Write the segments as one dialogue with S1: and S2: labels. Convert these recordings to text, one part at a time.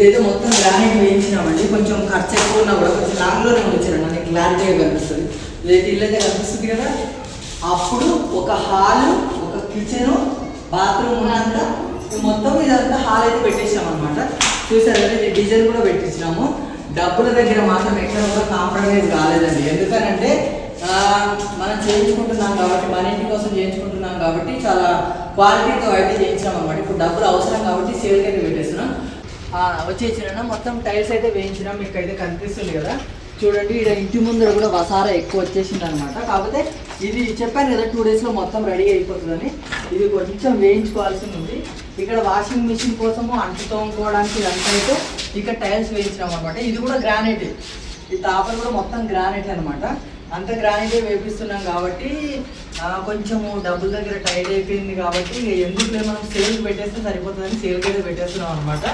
S1: ఇదైతే మొత్తం గ్రానైట్ వేయించినామండి. కొంచెం ఖర్చు ఎక్కువ ఉన్నా కూడా కొంచెం లాంగ్లోనే ఉంచారండి నాకు క్లారిటీగా కనిపిస్తుంది. ఇదైతే ఇల్లు అయితే కనిపిస్తుంది కదా. అప్పుడు ఒక హాల్ ఒక కిచెన్ బాత్రూమ్ ఉన్నంత మొత్తం ఇదంతా హాల్ అయితే పెట్టేసాం అనమాట చూసారు కదా డిజైన్ కూడా పెట్టించినాము. డబ్బుల దగ్గర మాత్రం ఎక్కడ కూడా కాంప్రమైజ్ కాలేదండి. ఎందుకనంటే మనం చేయించుకుంటున్నాం కాబట్టి మన ఇంటి కోసం చేయించుకుంటున్నాం కాబట్టి చాలా క్వాలిటీతో అయితే చేయించాం అనమాట ఇప్పుడు డబ్బులు అవసరం కాబట్టి సేల్కి అయితే పెట్టేస్తున్నాం. వచ్చేసినా మొత్తం టైల్స్ అయితే వేయించినాం. మీకు అయితే కనిపిస్తుంది కదా. చూడండి ఇక్కడ ఇంటి ముందర కూడా వసారా ఎక్కువ వచ్చేసింది అనమాట కాకపోతే ఇది చెప్పాను కదా టూ డేస్లో మొత్తం రెడీ అయిపోతుందని. ఇది కొంచెం వేయించుకోవాల్సి ఉంది. ఇక్కడ వాషింగ్ మిషన్ కోసము అంటు తోముకోవడానికి ఇదంతా అయితే ఇక్కడ టైల్స్ వేయించినాం అనమాట ఇది కూడా గ్రానైట్ ఈ తాపలు కూడా మొత్తం గ్రానైట్ అనమాట అంత గ్రానైటే వేపిస్తున్నాం కాబట్టి కొంచెము డబ్బుల దగ్గర టైట్ అయిపోయింది కాబట్టి ఎందుకు మనం సేల్ పెట్టేస్తే సరిపోతుందని సేల్కి అయితే పెట్టేస్తున్నాం అనమాట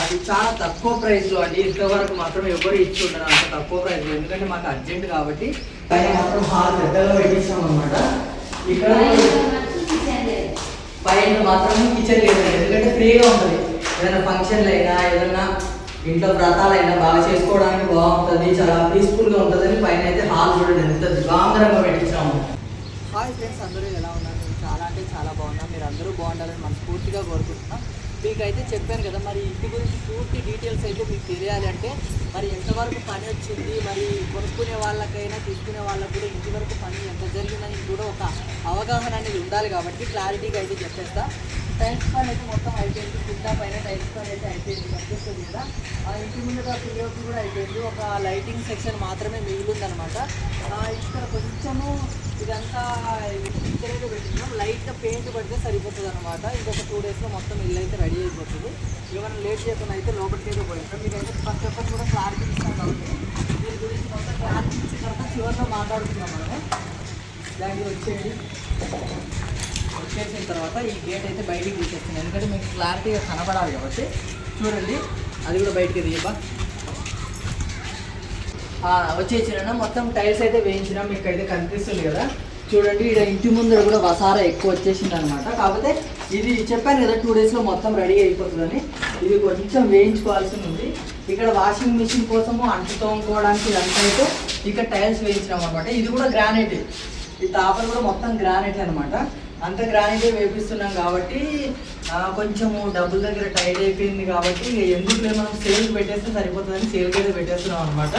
S1: అది చాలా తక్కువ ప్రైస్లో అండి. ఇంతవరకు మాత్రం ఎవరు ఇచ్చి ఉండరు అంత తక్కువ ప్రైస్లో ఎందుకంటే మాకు అర్జెంట్ కాబట్టి పైన మాత్రం హాల్ పెద్దగా పెట్టించాం అనమాట ఇక్కడ పైన మాత్రం కిచెన్ లేదు. ఎందుకంటే ఫ్రీగా ఉంటుంది. ఏదైనా ఫంక్షన్లు అయినా ఏదైనా ఇంట్లో వ్రతాలైనా బాగా చేసుకోవడానికి బాగుంటుంది. చాలా పీస్ఫుల్గా ఉంటుందని పైన అయితే హాల్ చూడండి. ఎంత దిగాంగరంగా పెట్టించాము. హాయ్ ఫ్రెండ్స్ అందరూ ఎలా ఉన్నారు? నేను చాలా అంటే చాలా బాగున్నాను మీరు అందరూ బాగుండాలని మనస్ఫూర్తిగా కోరుకుంటున్నాం మీకు అయితే చెప్పాను కదా మరి ఇంటి గురించి పూర్తి డీటెయిల్స్ అయితే మీకు తెలియాలి అంటే మరి ఎంతవరకు పని వచ్చింది మరి కొనుక్కునే వాళ్ళకైనా తీసుకునే వాళ్ళకు కూడా ఇంటి వరకు పని ఎంత జరిగిందని కూడా ఒక అవగాహన అనేది ఉండాలి కాబట్టి క్లారిటీగా అయితే చెప్పేస్తా. టైల్స్ పని అయితే మొత్తం అయిపోయింది కింద పైన టైల్స్ పని అయితే అయిపోయింది కనిపిస్తుంది కదా. ఆ ఇంటి ముందు పిల్లలకి కూడా అయిపోయింది ఒక లైటింగ్ సెక్షన్ మాత్రమే మిగిలిందనమాట. ఇక్కడ కొంచెము ఇదంతా పిక్చర్ పెట్టినాం. లైట్గా పెయింట్ పడితే సరిపోతుంది అనమాట ఇంకొక టూ డేస్లో మొత్తం ఇల్లు అయితే రెడీ అయిపోతుంది. ఇక మనం లేట్ చేయకుండా అయితే లోపలికి అయితే పోయిస్తాం మీకు అయితే ఫస్ట్ చెప్పని కూడా క్లారిటీ ఇస్తాం కాబట్టి దీని గురించి మొత్తం క్లారిటీ ఇచ్చిన తర్వాత చివరిలో మాట్లాడుతున్నాం మనము. దానికి వచ్చేది వచ్చేసిన తర్వాత ఈ గేట్ అయితే బయటికి తీసేస్తుంది ఎందుకంటే మీకు క్లారిటీగా కనపడాలి కాబట్టి. చూడండి అది కూడా బయటికి తీయబా వచ్చేసిన మొత్తం టైల్స్ అయితే వేయించినాం. మీకు అయితే కనిపిస్తుంది కదా. చూడండి ఇక్కడ ఇంటి ముందర కూడా వసారా ఎక్కువ వచ్చేసింది అనమాట కాకపోతే ఇది చెప్పాను కదా టూ డేస్లో మొత్తం రెడీ అయిపోతుందని. ఇది కొంచెం వేయించుకోవాల్సి ఉంది. ఇక్కడ వాషింగ్ మిషన్ కోసము అంటు తోముకోవడానికి ఇదంతా అయితే ఇక్కడ టైల్స్ వేయించినాం అనమాట ఇది కూడా గ్రానైట్ ఈ తాపర్ కూడా మొత్తం గ్రానైట్ అనమాట అంత గ్రానైటే వేపిస్తున్నాం కాబట్టి కొంచెము డబ్బుల దగ్గర టైట్ అయిపోయింది కాబట్టి ఎందుకు మనం సేల్ పెట్టేస్తే సరిపోతుందని సేల్కి అయితే పెట్టేస్తున్నాం అనమాట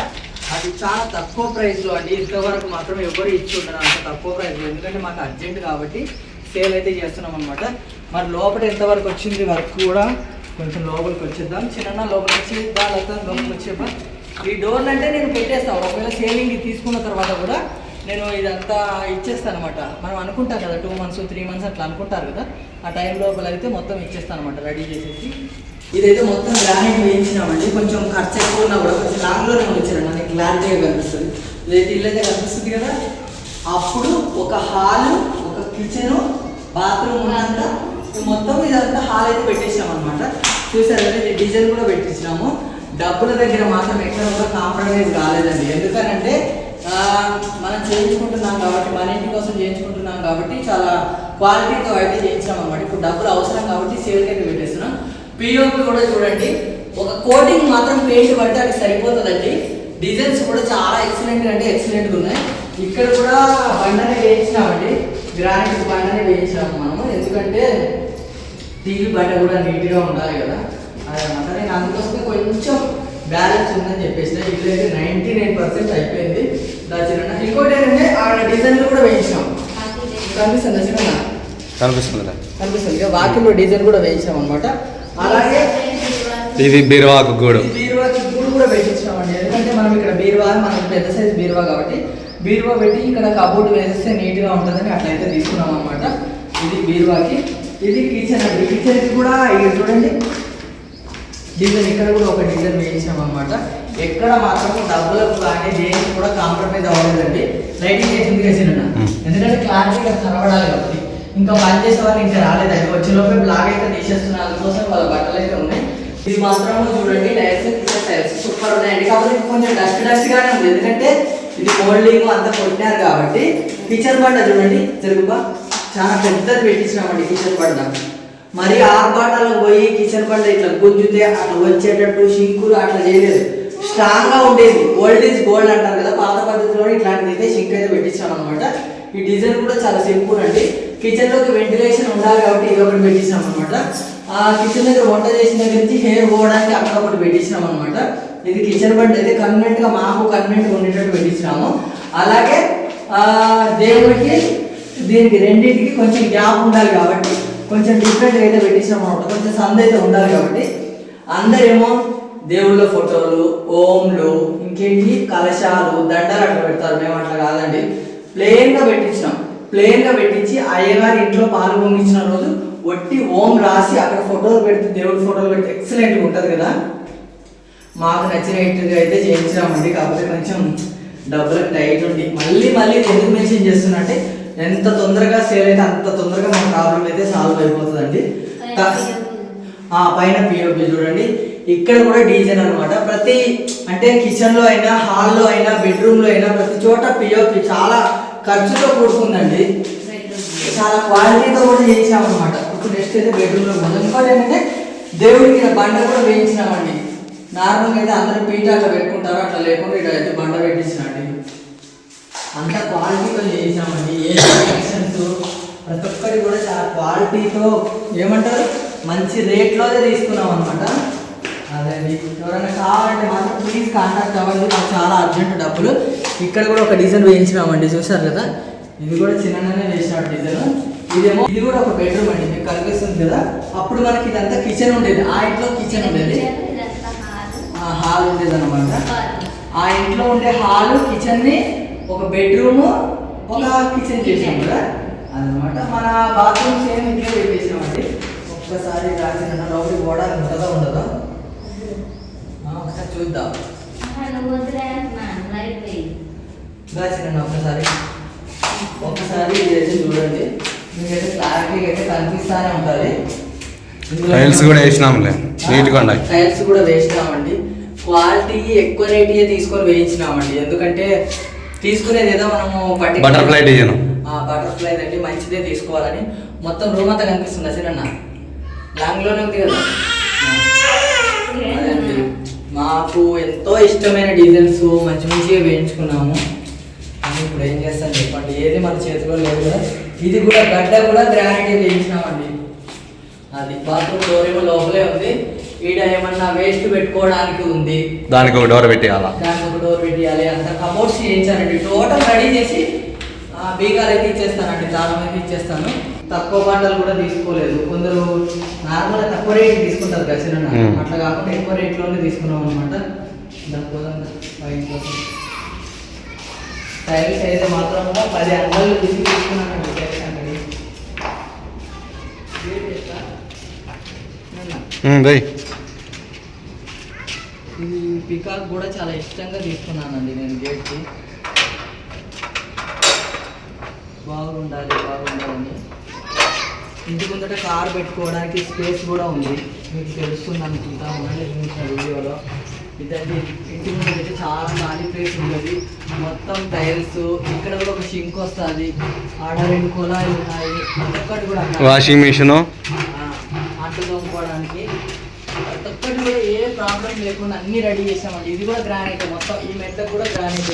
S1: అది చాలా తక్కువ ప్రైస్లో అండి. ఇంతవరకు మాత్రం ఎవరు ఇచ్చి ఉండరు అంత తక్కువ ప్రైస్లో ఎందుకంటే మాకు అర్జెంట్ కాబట్టి సేల్ అయితే చేస్తున్నాం అనమాట మరి లోపల ఎంతవరకు వచ్చింది వర్క్ కూడా కొంచెం లోపలికి వచ్చేద్దాం. చిన్న లోపలికి వచ్చి దాని లోపలికి వచ్చేపా ఈ డోర్లు అంటే నేను పెట్టేస్తాను ఒకవేళ సేలింగ్ తీసుకున్న తర్వాత కూడా నేను ఇదంతా ఇచ్చేస్తాను అనమాట మనం అనుకుంటాం కదా టూ మంత్స్ త్రీ మంత్స్ అట్లా అనుకుంటారు కదా. ఆ టైం లోపల అయితే మొత్తం ఇచ్చేస్తాను అనమాట రెడీ చేసేసి. ఇదైతే మొత్తం గ్రానైట్ వేయించినామండి కొంచెం ఖర్చు ఎక్కువ ఉన్నా కూడా కొంచెం లాంగ్లోనే ఉంచారండి నాకు క్లారిటీగా కనిపిస్తుంది. లేదు ఇల్లు అయితే కనిపిస్తుంది కదా? అప్పుడు ఒక హాలు ఒక కిచెను బాత్రూమ్ ఉన్నంత మొత్తం ఇదంతా హాల్ అయితే పెట్టేసాం అనమాట చూసారు కదా ఇది డిజైన్ కూడా పెట్టించినాము. డబ్బుల దగ్గర మాత్రం ఎక్కడ కూడా కాంప్రమైజ్ కాలేదండి ఎందుకనంటే మనం చేయించుకుంటున్నాం కాబట్టి మన ఇంటి కోసం చేయించుకుంటున్నాం కాబట్టి చాలా క్వాలిటీతో అయితే చేయించాం అనమాట ఇప్పుడు డబ్బులు అవసరం కాబట్టి సేల్కి అయితే పెట్టేస్తున్నాం. పిఓపి కూడా చూడండి. ఒక కోటింగ్ మాత్రం పెయింట్ పడితే అది సరిపోతుందండి. డిజైన్స్ కూడా చాలా ఎక్సలెంట్ అంటే ఎక్సలెంట్గా ఉన్నాయి. ఇక్కడ కూడా బండనే వేయించినామండి. గ్రానైట్ బండనే వేయించాము మనము. ఎందుకంటే టీవీ బయట కూడా నీట్గా ఉండాలి కదా. అదనమాట నేను అందుకోసమే కొంచెం బ్యాలెన్స్ ఉందని చెప్పేసి ఇల్లు అయితే నైంటీ నైన్ పర్సెంట్ అయిపోయింది దాచిన ఇంకోటి ఏంటంటే ఆ డిజైన్లు కూడా వేయించాం కనిపిస్తుంది. కనిపిస్తుంది ఇక వాకిల్లో డిజైన్ కూడా వేయించాం అనమాట అలాగే
S2: ఇది బీరువాకు గూడు.
S1: బీరువాకి గూడు కూడా పెట్టించామండి ఎందుకంటే మనం ఇక్కడ బీరువా మనకి పెద్ద సైజ్ బీరువా కాబట్టి బీరువా పెట్టి ఇక్కడ కబోర్డ్ వేసేస్తే నీట్గా ఉంటుందని అట్లయితే తీసుకున్నాం అనమాట ఇది బీరువాకి. ఇది కిచెన్ అండి. కిచెన్కి కూడా ఇది చూడండి. డిజైన్ ఇక్కడ కూడా ఒక డిజైన్ వేయించాం అనమాట ఎక్కడ మాత్రం డబ్బులకు కానీ దేనికి కూడా కాంప్రమైజ్ అవ్వలేదండి. లైటింగ్ చేసింది వేసిన
S2: Hmm.
S1: ఎందుకంటే క్లారిటీగా కనబడాలి కాబట్టి. ఇంకా పని చేసే వాళ్ళు ఇంకా రాలేదండి. వచ్చే లోపే బ్లాగ్ అయితే తీసేస్తున్నారు. అందుకోసం వాళ్ళ బట్టలు అయితే ఉన్నాయి. ఇది మాత్రం చూడండి టైర్స్ కిచెన్ సూపర్ ఉన్నాయండి. కాబట్టి కొంచెం డస్ట్ డస్ట్ గానే ఉంది. ఎందుకంటే ఇది మోల్డింగ్ అంతా కొట్టినారు కాబట్టి కిచెన్ బండ చూడండి. జరుగుబా చాలా పెద్దది పెట్టించినామండి కిచెన్ బండ మరి ఆర్భాటాలకు పోయి కిచెన్ బండ ఇట్లా గుంజుతే అట్లా వచ్చేటట్టు షింకులు అట్లా చేయలేదు. స్ట్రాంగ్గా ఉండేది. ఓల్డ్ ఈజ్ గోల్డ్ అంటారు కదా పాత పద్ధతిలో ఇట్లాంటిది అయితే షింక్ అయితే పెట్టించాం అనమాట ఈ డిజైన్ కూడా చాలా సింపుల్ అండి. కిచెన్లోకి వెంటిలేషన్ ఉండాలి కాబట్టి ఇది ఒకటి పెట్టించాం అనమాట ఆ కిచెన్ దగ్గర వంట చేసిన దగ్గర నుంచి హెయిర్ పోవడానికి అక్కడ ఒకటి పెట్టించినాం అనమాట ఇది కిచెన్ బండ్ అయితే కన్వెంట్గా మాకు కన్వెంట్ ఉండేటట్టు పెట్టించినాము. అలాగే ఆ దేవుడికి దీనికి రెండింటికి కొంచెం గ్యాప్ ఉండాలి కాబట్టి కొంచెం డిఫరెంట్ అయితే పెట్టించాం అనమాట కొంచెం సంద అయితే ఉండాలి కాబట్టి. అందరేమో దేవుళ్ళ ఫోటోలు ఓంలు ఇంకేంటి కలశాలు దండలు అట్లా పెడతారు. మేము అట్లా కాదండి. ప్లెయిన్గా పెట్టించినాం. ప్లెయిన్గా పెట్టించి అయ్యగారి ఇంట్లో పాలు పొంగించిన రోజు ఒట్టి ఓం రాసి అక్కడ ఫోటోలు పెడితే దేవుడి ఫోటోలు పెడితే ఎక్సలెంట్ ఉంటుంది కదా. మాకు నచ్చినట్టుగా అయితే చేయించామండి కాకపోతే కొంచెం డబ్బులు టైట్ ఉండి మళ్ళీ మళ్ళీ ఎందుకు మెన్షన్ చేస్తున్నట్టే ఎంత తొందరగా సేల్ అయితే అంత తొందరగా మన ప్రాబ్లం అయితే సాల్వ్ అయిపోతుందండి. పైన పిఓపి చూడండి. ఇక్కడ కూడా డీజన్ అన్నమాట. ప్రతి అంటే కిచెన్లో అయినా హాల్లో అయినా బెడ్రూమ్లో అయినా ప్రతి చోట పిఓపి చాలా ఖర్చుతో కూడుకుందండి. చాలా క్వాలిటీతో కూడా చేయించామన్నమాట ఇప్పుడు నెక్స్ట్ అయితే బెడ్రూమ్లో పోదాం ఇంకోటి ఏంటంటే దేవుడికి బండ కూడా వేయించినామండి. నార్మల్గా అయితే అందరూ పీట అట్లా పెట్టుకుంటారు అట్లా లేకుండా ఇక్కడ అయితే బండ పెట్టించినండి అంత క్వాలిటీతో చేయించామండి ఏ కలెక్షన్స్ ప్రతి ఒక్కటి కూడా చాలా క్వాలిటీతో ఏమంటారు? మంచి రేట్లోనే తీసుకున్నాం అనమాట అదే అండి ఎవరైనా కావాలంటే మాత్రం ప్లీజ్ కాంటాక్ట్ అవ్వండి. మాకు చాలా అర్జెంట్ డబ్బులు. ఇక్కడ కూడా ఒక డిజైన్ వేయించినామండి చూసారు కదా? ఇది కూడా చిన్నగానే వేసినాడు డిజైన్ ఇదేమో ఇది కూడా ఒక బెడ్రూమ్ అండి మీకు కనిపిస్తుంది కదా? అప్పుడు మనకి ఇదంతా కిచెన్ ఉండేది. ఆ ఇంట్లో కిచెన్ ఉండేది. హాల్. ఉండేది అనమాట ఆ ఇంట్లో ఉండే హాల్ కిచెన్ని ఒక బెడ్రూమ్ ఒక కిచెన్ చేసాం కదా? అదనమాట మన బాత్రూమ్ సేమ్ ఇంట్లో పెట్టేసామండి ఒక్కసారి రాసిన లోపలికి పోవడానికి ఉంటుందా ఉండదా? చూద్దాం. రాసిన ఒక్కసారి. ఒక్కసారి ఇదైతే చూడండి. మీకైతే అయితే కనిపిస్తానే ఉంటుంది
S2: టైల్స్ కూడా వేసినాంలే. నీట్గా ఉన్నాయి.
S1: టైల్స్ కూడా వేసినామండి. క్వాలిటీ ఎక్కువ రేట్ తీసుకొని వేయించినామండి. ఎందుకంటే తీసుకునేది ఏదో మనము పట్టి
S2: బటర్ఫ్లై డిజైన్
S1: బటర్ఫ్లై అంటే మంచిదే తీసుకోవాలని. మొత్తం రూమ్ అంతా కనిపిస్తుంది అసలు లాంగ్లోనే ఉంది కదా. మాకు ఎంతో ఇష్టమైన డిజైన్స్ మంచి మంచిగా వేయించుకున్నాము. కానీ ఇప్పుడు ఏం చేస్తాను చెప్పండి? ఏది మన చేతిలో లేదు కదా. ఇది కూడా గడ్డ కూడా గ్రానైట్ వేయించినామండి. అది బాత్రూమ్ డోర్ ఏమో లోపలే ఉంది. ఈడ ఏమన్నా వేస్ట్ పెట్టుకోవడానికి ఉంది.
S2: దానికి ఒక డోర్ పెట్టేయాలా?
S1: దానికి ఒక డోర్ పెట్టియాలి. అంత కబోర్డ్స్ చేయించానండి టోటల్ రెడీ చేసి ఆ, బీగాలు అయితే ఇచ్చేస్తానండి. తాళం అయితే ఇచ్చేస్తాను. తక్కువ బండలు కూడా తీసుకోలేదు. కొందరు నార్మల్ తక్కువ రేట్ తీసుకుంటారు
S2: మ్మ్.
S1: అట్లా కాకుండా ఎక్కువ రేట్లోనే తీసుకున్నాం అనమాట టైల్స్ అయితే మాత్రం పది అంగళ్ళు తీసి తీసుకున్నానండి టైల్స్ అంగడి ఇది పికాక్ కూడా చాలా ఇష్టంగా తీసుకున్నానండి నేను గేట్కి. బాగుండాలి బాగుండాలని. ఇంటి ముందట కార్ పెట్టుకోవడానికి స్పేస్ కూడా ఉంది. మీకు తెలుస్తుంది అనుకుంటా చూసిన వీడియోలో. ఇదండి ఇంటి ముందు అయితే చాలా ఖాళీ ప్లేస్ ఉంటుంది మొత్తం టైల్స్ ఇక్కడ కూడా ఒక షింక్ వస్తుంది. ఆడ రెండు కుళాయిలు ఉన్నాయి. ఒక్కటి కూడా
S2: వాషింగ్ మిషన్.
S1: ఆ, అంట్లు తోముకోవడానికి. ప్రతి ఒక్కటి కూడా ఏ ప్రాబ్లం లేకుండా అన్ని రెడీ చేసామండి. ఇది కూడా గ్రానైట్. మొత్తం ఈ మెట్లకు కూడా గ్రానైట్.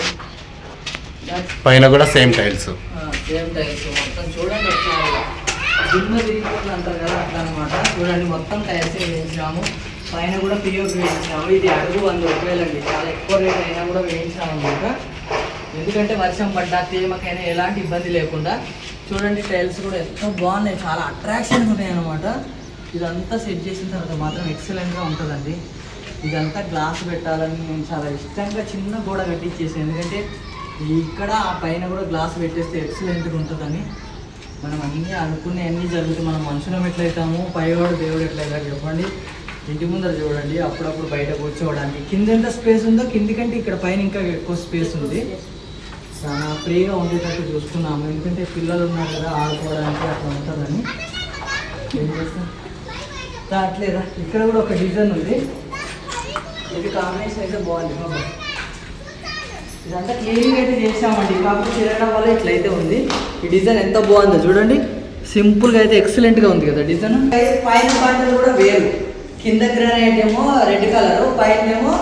S2: పైన కూడా సేమ్ టైల్స్.
S1: Same tiles. మొత్తం చూడండి ఒకసారి. దిమ్మ తిరిగిపోతుంది అంటారు కదా అట్లా అనమాట చూడండి మొత్తం టైల్స్ వేయించాము పైన కూడా పిఓపి వేయించాము. ఇది అడుగు వంద రూపాయలండి చాలా ఎక్కువ రేట్ అయినా కూడా వేయించాము అనమాట ఎందుకంటే వర్షం పడ్డా తేమకైనా ఎలాంటి ఇబ్బంది లేకుండా. చూడండి టైల్స్ కూడా ఎంతో బాగున్నాయి. చాలా అట్రాక్షన్గా ఉన్నాయి అనమాట ఇదంతా సెట్ చేసిన తర్వాత మాత్రం ఎక్సలెంట్గా ఉంటుందండి. ఇదంతా గ్లాస్ పెట్టాలని నేను చాలా ఇష్టంగా చిన్న గోడ కట్టించేసాను ఎందుకంటే ఇక్కడ ఆ పైన కూడా గ్లాస్ పెట్టేస్తే ఎక్సలెంట్గా ఉంటుందని. మనం అన్నీ అనుకునే అన్నీ జరుగుతాయి. మనం మనుషులం ఎట్లయితాము? పైవాడు దేవుడు ఎట్లయితాడు చెప్పండి? ఇంటి ముందర చూడండి. అప్పుడప్పుడు బయట కూర్చోవడానికి. కింద ఎంత స్పేస్ ఉందో కింది కంటే ఇక్కడ పైన ఇంకా ఎక్కువ స్పేస్ ఉంది. చాలా ఫ్రీగా ఉండేటట్టు చూసుకున్నాము ఎందుకంటే పిల్లలు ఉన్నారు కదా ఆడుకోవడానికి అట్లా ఉంటుందని. ఏం చేస్తాం? అట్లేదా ఇక్కడ కూడా ఒక డిజైన్ ఉంది. ఇది కాంబినేషన్ అయితే బాగుంది. బాబా ఇదంతా క్లీనింగ్ అయితే చేసామండి కాకపోతే తిరగడం వల్ల ఇట్లయితే ఉంది. ఈ డిజైన్ ఎంత బాగుందో చూడండి. సింపుల్గా అయితే ఎక్సలెంట్గా ఉంది కదా డిజైన్. పైన పంటలు కూడా వేరు. కింద గ్రానైట్ ఏమో రెడ్ కలర్ పైన ఏమో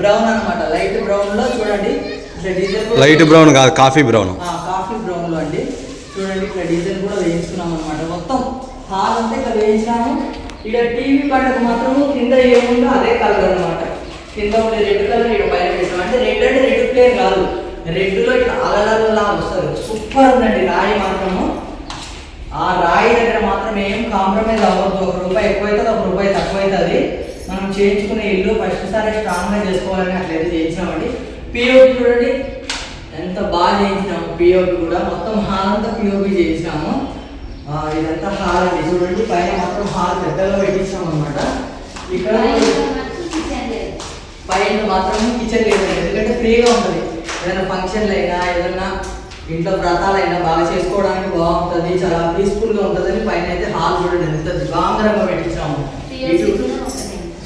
S1: బ్రౌన్ అనమాట లైట్ బ్రౌన్లో చూడండి.
S2: లైట్ బ్రౌన్ కాదు కాఫీ బ్రౌన్.
S1: కాఫీ బ్రౌన్లో అండి. చూడండి ఇక్కడ డిజైన్ కూడా వేయించుకున్నాం అనమాట మొత్తం హాల్ అంతా ఇక్కడ వేయించినాము. ఇక్కడ టీవీ పంటకు మాత్రం కింద ఏముందో అదే కలర్ అన్నమాట. కింద ఉండే రెడ్ కలర్ ఇక్కడ పైన వేసాం. అంటే రెడ్ అంటే రెడ్ ప్లేన్ కాదు. రెడ్లో ఇట్లా అలలలా వస్తారు సూపర్ ఉందండి రాయి మాత్రము. ఆ రాయి దగ్గర మాత్రం ఏం కాంప్రమైజ్ అవ్వద్దు. ఒక రూపాయి ఎక్కువ అవుతుంది ఒక రూపాయి తక్కువ అవుతుంది మనం చేయించుకునే ఇల్లు ఫస్ట్ సారి స్ట్రాంగ్గా చేసుకోవాలని అట్లయితే చేయించినామండి. పిఓపి చూడండి. ఎంత బాగా చేయించినాము పిఓపి కూడా. మొత్తం హాల్ అంతా పిఓపి చేయించినాము. ఇదంతా హాల్ అండి. చూడండి పైన మాత్రం హాల్ పెద్దగా పెట్టించాము అనమాట ఇక్కడ పైన మాత్రం కిచెన్ లేదు. ఎందుకంటే ఫ్రీగా ఉంటుంది. ఏదైనా ఫంక్షన్లు అయినా ఏదైనా ఇంట్లో వ్రతాలైనా బాగా చేసుకోవడానికి బాగుంటుంది చాలా పీస్ఫుల్గా ఉంటుందని పైన అయితే హాల్ చూడండి. ఎంత దిగాంగరంగా పెట్టించాము.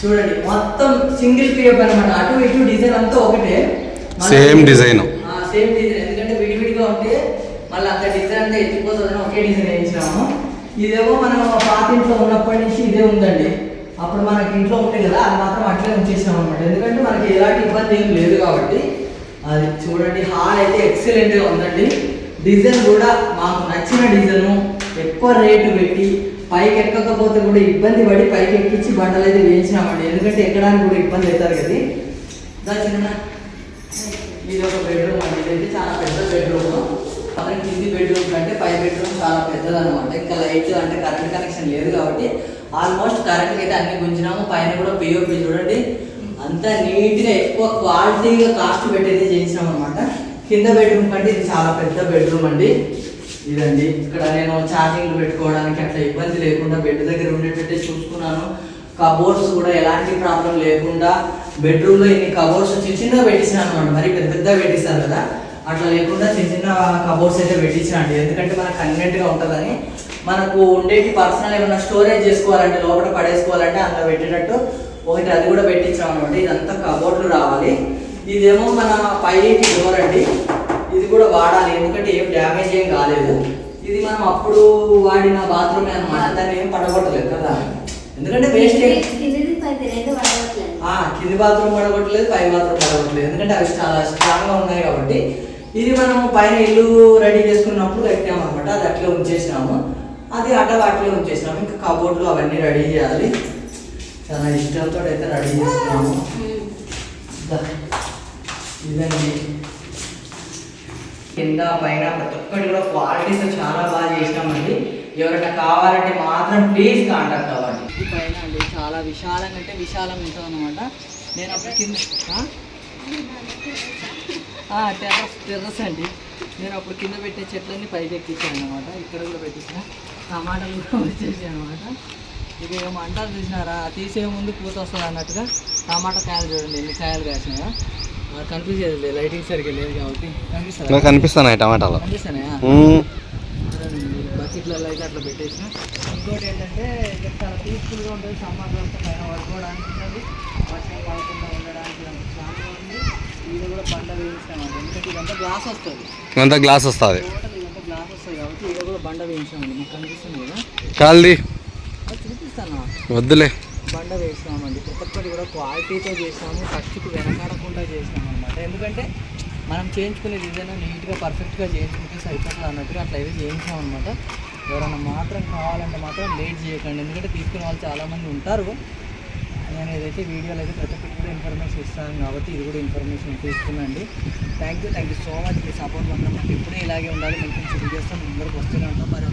S1: చూడండి. మొత్తం సింగిల్ పిఎఫ్ అనమాట అటు ఇటు డిజైన్ అంతా ఒకటే.
S2: Same design.
S1: సేమ్ డిజైన్ ఎందుకంటే విడివిడిగా ఉంటే మళ్ళీ అంత డిజైన్ అంతా ఎత్తిపోతుందని ఒకే డిజైన్ వేయించినాము ఇదేమో మనం పాత ఇంట్లో ఉన్నప్పటి నుంచి ఇదే ఉందండి. అప్పుడు మనకి ఇంట్లో ఉంటే కదా అది మాత్రం అట్లే ఉంచేసినాం అనమాట ఎందుకంటే మనకి ఎలాంటి ఇబ్బంది ఏం లేదు కాబట్టి అది చూడండి హాల్ అయితే ఎక్సలెంట్గా ఉందండి. డిజైన్ కూడా మాకు నచ్చిన డిజైను. ఎక్కువ రేటు పెట్టి పైకి ఎక్కకపోతే కూడా ఇబ్బంది పడి పైకి ఎక్కించి బండలు అయితే వేయించినామండి. ఎందుకంటే ఎక్కడానికి కూడా ఇబ్బంది అవుతారు కదా. దా చిన్న ఇది ఒక బెడ్రూమ్ అండి. ఇదైతే చాలా పెద్ద బెడ్రూమ్ మనకి కింది బెడ్రూమ్ కంటే పై బెడ్రూమ్ చాలా పెద్దది అనమాట ఇంకా లైట్ అంటే కరెంట్ కనెక్షన్ లేదు కాబట్టి ఆల్మోస్ట్ కరెంట్ అయితే అన్ని గుంజినాము. పైన కూడా పిఓపి చూడండి. అంతా నీట్గా ఎక్కువ క్వాలిటీగా కాస్ట్ పెట్టేది చేసినాం అనమాట కింద బెడ్రూమ్ కంటే ఇది చాలా పెద్ద బెడ్రూమ్ అండి. ఇదండి. ఇక్కడ నేను ఛార్జింగ్లు పెట్టుకోవడానికి అట్లా ఇబ్బంది లేకుండా బెడ్ దగ్గర ఉండేటట్టే చూసుకున్నాను. కబోర్డ్స్ కూడా ఎలాంటి ప్రాబ్లం లేకుండా బెడ్రూమ్లో ఇన్ని కబోర్డ్స్ చిన్న చిన్నగా పెట్టించినాను అనమాట మరి పెద్ద పెద్దగా పెట్టేశారు కదా. అట్లా లేకుండా చిన్న చిన్న కబోర్డ్స్ అయితే పెట్టించినండి. ఎందుకంటే మనకు కన్వీనెంట్గా ఉంటుందని. మనకు ఉండేటి పర్సనల్ ఏమైనా స్టోరేజ్ చేసుకోవాలంటే లోపల పడేసుకోవాలంటే అందులో పెట్టేటట్టు ఒకటి అది కూడా పెట్టించాం అనమాట ఇదంతా కబోర్డ్లు రావాలి. ఇదేమో మన పైకి డోర్ అండి. ఇది కూడా వాడాలి. ఎందుకంటే ఏం డ్యామేజ్ ఏం కాలేదు. ఇది మనం అప్పుడు వాడిన బాత్రూమే అనమాట దాన్ని ఏం పడగొట్టలేదు కదా. ఎందుకంటే వేస్ట్ కింది బాత్రూమ్ పడగొట్టలేదు పై బాత్రూమ్ పడగొట్టలేదు. ఎందుకంటే అవి చాలా స్ట్రాంగ్గా ఉన్నాయి కాబట్టి ఇది మనం పైన ఇల్లు రెడీ చేసుకున్నప్పుడు కట్టాము అనమాట అది అట్లే ఉంచేసినాము. అది అట్లా అట్లే ఉంచేసినాము. ఇంకా కబోర్డ్లు అవన్నీ రెడీ చేయాలి. చాలా ఇష్టంతో అయితే రెడీ చేస్తున్నాము. ఇదండి. కింద పైన ప్రతి ఒక్కటి కూడా క్వాలిటీస్ చాలా బాగా చేసినామండి. ఎవరైనా కావాలంటే మాత్రం ప్లీజ్ కాంటాక్ట్ అవ్వండి. పైన అండి చాలా విశాలంగా అంటే విశాలంగా ఉంటుంది అనమాట నేను అప్పుడు కింద టెర్రస్ టెర్రస్ అండి. నేను అప్పుడు కింద పెట్టే చెట్లన్నీ పైకి ఎక్కించాను అనమాట ఇక్కడ కూడా పెట్టించిన. టమాటాలు కూడా వచ్చేసాయి అనమాట ఇక ఏమో అంటారు చూసినారా? తీసే ముందు పూత వస్తుంది అన్నట్టుగా టమాటా కాయలు చూడండి ఎన్ని కాయలు కాసినాయా. కనిపించేది లైటింగ్ సరిగ్గా లేదు కాబట్టి. కనిపిస్తుంది
S2: నాకు కనిపిస్తున్నాయి టమాటాలు.
S1: కనిపిస్తున్నాయా. బకెట్లలో అయితే అట్లా పెట్టేసిన. ఇంకోటి ఏంటంటే ఇక్కడ చాలా పీస్ఫుల్గా ఉంటుంది సమ్మర్ పైన పడుకోవడానికి వర్షం పడకుండా ఉండడానికి చాలా కూడా బండ వేయించామండి. ఎందుకంటే ఇదంతా గ్లాస్ వస్తుంది.
S2: గ్లాస్ వస్తుంది.
S1: టోటల్ ఇదంతా గ్లాస్ వస్తుంది కాబట్టి ఇది కూడా బండ వేయించామండి. మీకు కనిపిస్తుంది కదా.
S2: కాల్ది.
S1: అది చూపిస్తాను?
S2: వద్దులే.
S1: బండ వేసినామండి ప్రతి ఒక్కటి కూడా క్వాలిటీతో చేసినాము ఖర్చుకు వెనకాడకుండా చేసినాం అనమాట ఎందుకంటే మనం చేయించుకునే డిజైన్ నీట్గా పర్ఫెక్ట్గా చేయించుకుంటే సరిపోతుంది అన్నట్టుగా అట్లా అయితే చేయించాం అనమాట ఎవరైనా మాత్రం కావాలంటే మాత్రం లేట్ చేయకండి. ఎందుకంటే తీసుకునే వాళ్ళు చాలామంది ఉంటారు. నేను ఏదైతే వీడియోలో అయితే ప్రతి కూడా ఇన్ఫర్మేషన్ ఇస్తాను కాబట్టి ఇది కూడా information తీసుకున్నాండి thank you thank you so much me support మాత్రం మాకు ఎప్పుడూ ఇలాగే ఉండాలి. మంచి మంచి వీడియోస్ అందరికి వస్తూనే ఉంటాం. మరి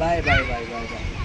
S1: bye bye bye bye bye